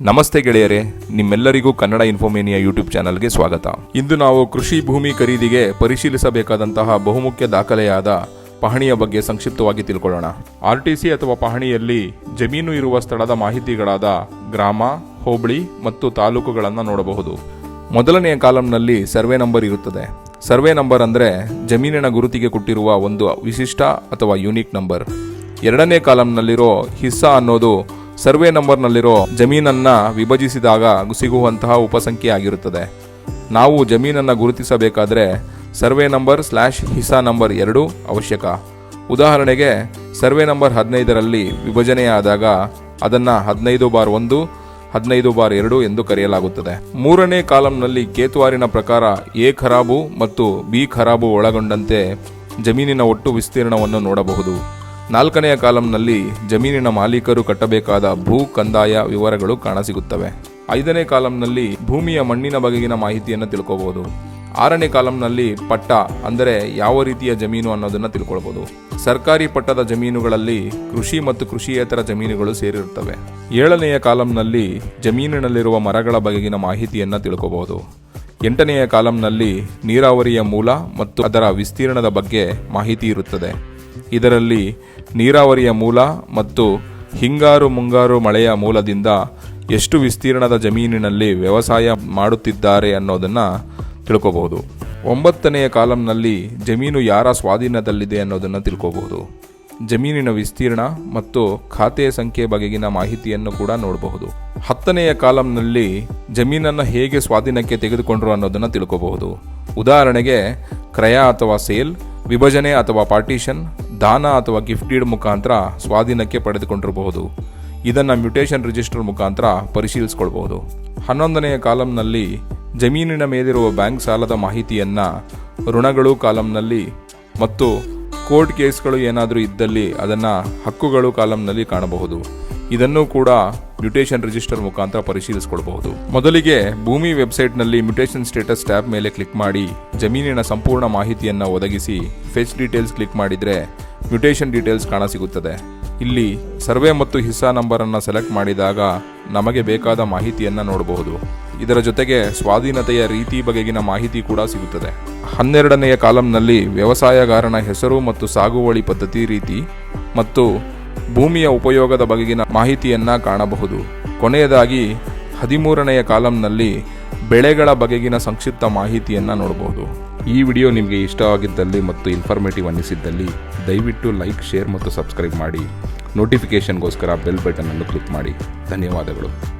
ನಮಸ್ತೆ ಗೆಳೆಯರೇ, ನಿಮ್ಮೆಲ್ಲರಿಗೂ ಕನ್ನಡ ಇನ್ಫೋಮೇನಿಯಾ ಯೂಟ್ಯೂಬ್ ಚಾನಲ್ಗೆ ಸ್ವಾಗತ. ಇಂದು ನಾವು ಕೃಷಿ ಭೂಮಿ ಖರೀದಿಗೆ ಪರಿಶೀಲಿಸಬೇಕಾದಂತಹ ಬಹುಮುಖ್ಯ ದಾಖಲೆಯಾದ ಪಹಣಿಯ ಬಗ್ಗೆ ಸಂಕ್ಷಿಪ್ತವಾಗಿ ತಿಳ್ಕೊಳ್ಳೋಣ. ಆರ್ಟಿಸಿ ಅಥವಾ ಪಹಣಿಯಲ್ಲಿ ಜಮೀನು ಇರುವ ಸ್ಥಳದ ಮಾಹಿತಿಗಳಾದ ಗ್ರಾಮ, ಹೋಬಳಿ ಮತ್ತು ತಾಲೂಕುಗಳನ್ನು ನೋಡಬಹುದು. ಮೊದಲನೆಯ ಕಾಲಂನಲ್ಲಿ ಸರ್ವೆ ನಂಬರ್ ಇರುತ್ತದೆ. ಸರ್ವೆ ನಂಬರ್ ಅಂದರೆ ಜಮೀನಿನ ಗುರುತಿಗೆ ಕೊಟ್ಟಿರುವ ಒಂದು ವಿಶಿಷ್ಟ ಅಥವಾ ಯೂನಿಕ್ ನಂಬರ್. ಎರಡನೇ ಕಾಲಂನಲ್ಲಿರೋ ಹಿಸ್ಸಾ ಅನ್ನೋದು ಸರ್ವೆ ನಂಬರ್ನಲ್ಲಿರೋ ಜಮೀನನ್ನು ವಿಭಜಿಸಿದಾಗ ಸಿಗುವಂತಹ ಉಪಸಂಖ್ಯೆ ಆಗಿರುತ್ತದೆ. ನಾವು ಜಮೀನನ್ನು ಗುರುತಿಸಬೇಕಾದರೆ ಸರ್ವೆ ನಂಬರ್ ಸ್ಲ್ಯಾಶ್ ಹಿಸಾ ನಂಬರ್ ಎರಡು ಅವಶ್ಯಕ. ಉದಾಹರಣೆಗೆ, ಸರ್ವೆ ನಂಬರ್ ಹದಿನೈದರಲ್ಲಿ ವಿಭಜನೆಯಾದಾಗ ಅದನ್ನು ಹದಿನೈದು ಬಾರ್ ಒಂದು, ಹದಿನೈದು ಬಾರ್ ಎರಡು ಎಂದು ಕರೆಯಲಾಗುತ್ತದೆ. ಮೂರನೇ ಕಾಲಂನಲ್ಲಿ ಕೇತುವಾರಿನ ಪ್ರಕಾರ ಎ ಖರಾಬು ಮತ್ತು ಬಿ ಖರಾಬು ಒಳಗೊಂಡಂತೆ ಜಮೀನಿನ ಒಟ್ಟು ವಿಸ್ತೀರ್ಣವನ್ನು ನೋಡಬಹುದು. ನಾಲ್ಕನೆಯ ಕಾಲಂನಲ್ಲಿ ಜಮೀನಿನ ಮಾಲೀಕರು ಕಟ್ಟಬೇಕಾದ ಭೂ ಕಂದಾಯ ವಿವರಗಳು ಕಾಣಸಿಗುತ್ತವೆ. ಐದನೇ ಕಾಲಂನಲ್ಲಿ ಭೂಮಿಯ ಮಣ್ಣಿನ ಬಗೆಗಿನ ಮಾಹಿತಿಯನ್ನು ತಿಳ್ಕೋಬಹುದು ಆರನೇ ಕಾಲಂನಲ್ಲಿ ಪಟ್ಟ ಅಂದರೆ ಯಾವ ರೀತಿಯ ಜಮೀನು ಅನ್ನೋದನ್ನು ತಿಳ್ಕೊಳ್ಬೋದು. ಸರ್ಕಾರಿ ಪಟ್ಟದ ಜಮೀನುಗಳಲ್ಲಿ ಕೃಷಿ ಮತ್ತು ಕೃಷಿಯೇತರ ಜಮೀನುಗಳು ಸೇರಿರುತ್ತವೆ. ಏಳನೆಯ ಕಾಲಂನಲ್ಲಿ ಜಮೀನಿನಲ್ಲಿರುವ ಮರಗಳ ಬಗೆಗಿನ ಮಾಹಿತಿಯನ್ನು ತಿಳ್ಕೋಬಹುದು ಎಂಟನೆಯ ಕಾಲಂನಲ್ಲಿ ನೀರಾವರಿಯ ಮೂಲ ಮತ್ತು ಅದರ ವಿಸ್ತೀರ್ಣದ ಬಗ್ಗೆ ಮಾಹಿತಿ ಇರುತ್ತದೆ. ಇದರಲ್ಲಿ ನೀರಾವರಿಯ ಮೂಲ ಮತ್ತು ಹಿಂಗಾರು ಮುಂಗಾರು ಮಳೆಯ ಮೂಲದಿಂದ ಎಷ್ಟು ವಿಸ್ತೀರ್ಣದ ಜಮೀನಿನಲ್ಲಿ ವ್ಯವಸಾಯ ಮಾಡುತ್ತಿದ್ದಾರೆ ಅನ್ನೋದನ್ನು ತಿಳ್ಕೋಬಹುದು. ಒಂಬತ್ತನೆಯ ಕಾಲಂನಲ್ಲಿ ಜಮೀನು ಯಾರ ಸ್ವಾಧೀನದಲ್ಲಿದೆ ಅನ್ನೋದನ್ನು ತಿಳ್ಕೋಬಹುದು. ಜಮೀನಿನ ವಿಸ್ತೀರ್ಣ ಮತ್ತು ಖಾತೆ ಸಂಖ್ಯೆ ಬಗೆಗಿನ ಮಾಹಿತಿಯನ್ನು ಕೂಡ ನೋಡಬಹುದು. ಹತ್ತನೆಯ ಕಾಲಂನಲ್ಲಿ ಜಮೀನನ್ನು ಹೇಗೆ ಸ್ವಾಧೀನಕ್ಕೆ ತೆಗೆದುಕೊಂಡರು ಅನ್ನೋದನ್ನು ತಿಳ್ಕೋಬಹುದು. ಉದಾಹರಣೆಗೆ, ಕ್ರಯ ಅಥವಾ ಸೇಲ್, ವಿಭಜನೆ ಅಥವಾ ಪಾರ್ಟಿಷನ್ ದಾನ ಅಥವಾ ಗಿಫ್ಟೀಡ್ ಮುಖಾಂತರ ಸ್ವಾಧೀನಕ್ಕೆ ಪಡೆದುಕೊಂಡಿರಬಹುದು. ಇದನ್ನು ಮ್ಯುಟೇಷನ್ ರಿಜಿಸ್ಟರ್ ಮುಖಾಂತರ ಪರಿಶೀಲಿಸಿಕೊಳ್ಬಹುದು. ಹನ್ನೊಂದನೆಯ ಕಾಲಂನಲ್ಲಿ ಜಮೀನಿನ ಮೇಲಿರುವ ಬ್ಯಾಂಕ್ ಸಾಲದ ಮಾಹಿತಿಯನ್ನು ಋಣಗಳು ಕಾಲಂನಲ್ಲಿ ಮತ್ತು ಕೋರ್ಟ್ ಕೇಸ್ಗಳು ಏನಾದರೂ ಇದ್ದಲ್ಲಿ ಅದನ್ನು ಹಕ್ಕುಗಳು ಕಾಲಂನಲ್ಲಿ ಕಾಣಬಹುದು. ಇದನ್ನು ಕೂಡ ಮ್ಯುಟೇಷನ್ ರಿಜಿಸ್ಟರ್ ಮುಖಾಂತರ ಪರಿಶೀಲಿಸಿಕೊಳ್ಬಹುದು. ಮೊದಲಿಗೆ ಭೂಮಿ ವೆಬ್ಸೈಟ್ನಲ್ಲಿ ಮ್ಯುಟೇಷನ್ ಸ್ಟೇಟಸ್ ಟ್ಯಾಬ್ ಮೇಲೆ ಕ್ಲಿಕ್ ಮಾಡಿ ಜಮೀನಿನ ಸಂಪೂರ್ಣ ಮಾಹಿತಿಯನ್ನು ಒದಗಿಸಿ ಫೆಚ್ ಡೀಟೇಲ್ಸ್ ಕ್ಲಿಕ್ ಮಾಡಿದರೆ ಮ್ಯೂಟೇಷನ್ ಡೀಟೇಲ್ಸ್ ಕಾಣಸಿಗುತ್ತದೆ ಇಲ್ಲಿ ಸರ್ವೆ ಮತ್ತು ಹಿಸ್ಸಾ ನಂಬರನ್ನು ಸೆಲೆಕ್ಟ್ ಮಾಡಿದಾಗ ನಮಗೆ ಬೇಕಾದ ಮಾಹಿತಿಯನ್ನು ನೋಡಬಹುದು. ಇದರ ಜೊತೆಗೆ ಸ್ವಾಧೀನತೆಯ ರೀತಿ ಬಗೆಗಿನ ಮಾಹಿತಿ ಕೂಡ ಸಿಗುತ್ತದೆ. ಹನ್ನೆರಡನೆಯ ಕಾಲಂನಲ್ಲಿ ವ್ಯವಸಾಯಗಾರನ ಹೆಸರು ಮತ್ತು ಸಾಗುವಳಿ ಪದ್ಧತಿ ರೀತಿ ಮತ್ತು ಭೂಮಿಯ ಉಪಯೋಗದ ಬಗೆಗಿನ ಮಾಹಿತಿಯನ್ನು ಕಾಣಬಹುದು. ಕೊನೆಯದಾಗಿ ಹದಿಮೂರನೆಯ ಕಾಲಂನಲ್ಲಿ ಬೆಳೆಗಳ ಬಗೆಗಿನ ಸಂಕ್ಷಿಪ್ತ ಮಾಹಿತಿಯನ್ನು ನೋಡಬಹುದು. ಈ ವಿಡಿಯೋ ನಿಮಗೆ ಇಷ್ಟವಾಗಿದ್ದಲ್ಲಿ ಮತ್ತು ಇನ್ಫಾರ್ಮೇಟಿವ್ ಅನ್ನಿಸಿದ್ದಲ್ಲಿ, ದಯವಿಟ್ಟು ಲೈಕ್ ಶೇರ್ ಮತ್ತು ಸಬ್ಸ್ಕ್ರೈಬ್ ಮಾಡಿ. ನೋಟಿಫಿಕೇಷನ್ಗೋಸ್ಕರ ಬೆಲ್ ಬಟನ್ ಅನ್ನು ಕ್ಲಿಕ್ ಮಾಡಿ. ಧನ್ಯವಾದಗಳು.